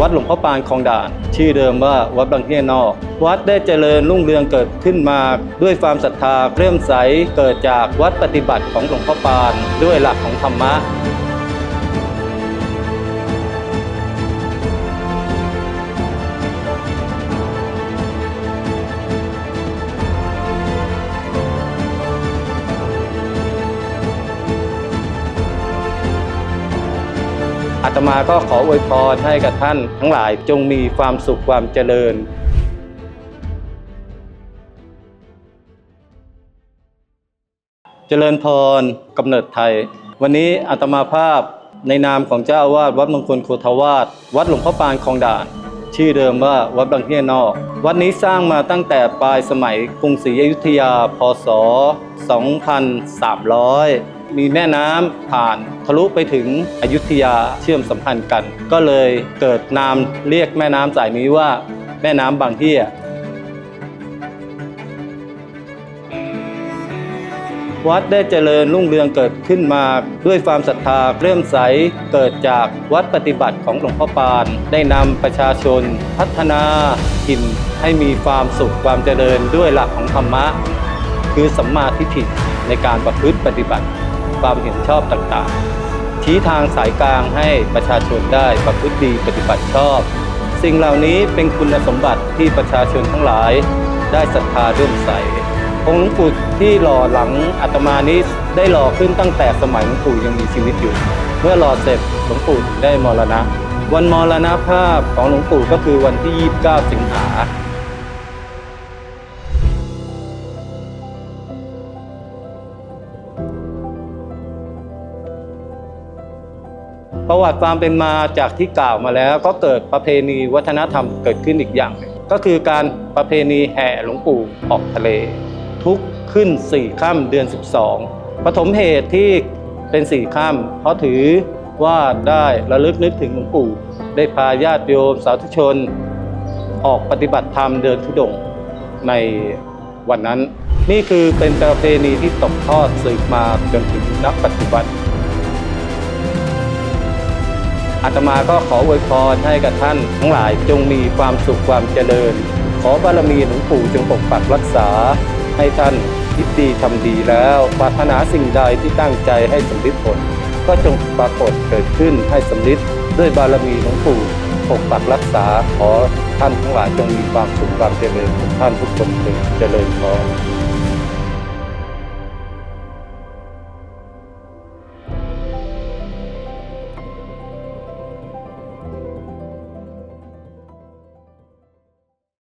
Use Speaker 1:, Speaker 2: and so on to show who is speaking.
Speaker 1: วัดหลวงพ่อปานคลองด่าน ชื่อเดิมว่าวัดบางเที่ยนอก วัดได้เจริญรุ่งเรืองเกิดขึ้นมา ด้วยความศรัทธาเริ่อมใสเกิดจากวัดปฏิบัติของหลวงพ่อปาน ด้วยหลักของธรรมะ อาตมาก็ขออวยพรให้กับท่านทั้งหลายจงมีความสุขความเจริญเจริญพรกำเนิดไทย วันนี้อาตมาภาพในนามของเจ้าอาวาสวัดมงคลโคทวาสวัดหลวงพ่อปานคลองด่าน ชื่อเดิมว่าวัดบางเฮียนอก วัดนี้สร้างมาตั้งแต่ปลายสมัยกรุงศรีอยุธยาพศ 2300 มีแม่น้ำผ่านทะลุไปถึงอยุธยาเชื่อมสัมพันธ์กัน ก็เลยเกิดนามเรียกแม่น้ำสายนี้ว่าแม่น้ำบางเฮียวัดได้เจริญรุ่งเรืองเกิดขึ้นมาด้วยความศรัทธาเริ่อมใสเกิดจากวัดปฏิบัติของหลวงพ่อปาน ได้นำประชาชน พัฒนาถิ่นให้มีความสุขความเจริญด้วยหลักของธรรมะ คือสัมมาทิฏฐิในการประพฤติปฏิบัติ ความเห็นชอบต่างๆ ชี้ทางสายกลางให้ประชาชนได้ประพฤติดีปฏิบัติชอบ สิ่งเหล่านี้เป็นคุณสมบัติที่ประชาชนทั้งหลาย ได้ศรัทธาเริ่มใสองค์หลวงปู่ที่หล่อหลังอาตมานี้ได้หล่อขึ้นตั้งแต่สมัยหลวงปู่ยังมีชีวิตอยู่ เมื่อหล่อเสร็จหลวงปู่ได้มรณะ วันมรณภาพของหลวงปู่ก็คือวันที่ 29 สิงหา ประวัติความเป็นมาจากที่กล่าวมาแล้วก็เกิดประเพณีวัฒนธรรมเกิดขึ้นอีกอย่างหนึ่งก็คือการประเพณีแห่หลวงปู่ออกทะเล ทุกขึ้น4ค่ำเดือน 12ปฐมเหตุที่เป็นสี่ค่ำเพราะถือว่าได้ระลึกนึกถึงหลวงปู่ ได้พาญาติโยมสาธุชน ออกปฏิบัติธรรมเดินธุดงค์ในวันนั้น นี่คือเป็นประเพณีที่ตกทอดสืบมาจนถึงณปัจจุบัน อาตมาก็ขออวยพรให้กับท่านทั้งหลายจงมีความสุขความเจริญ ขอบารมีหลวงปู่จงปกปักรักษา ให้ท่านคิดดีทำดีแล้วปรารถนาสิ่งใดที่ตั้งใจให้สำลิดผล ก็จงปรากฏเกิดขึ้นให้สำลิดด้วยบารมีหลวงปู่ปกปักรักษาขอท่านทั้งหลายจงมีความสุขความเจริญทุกท่านทุกคนเถิดเจริญพร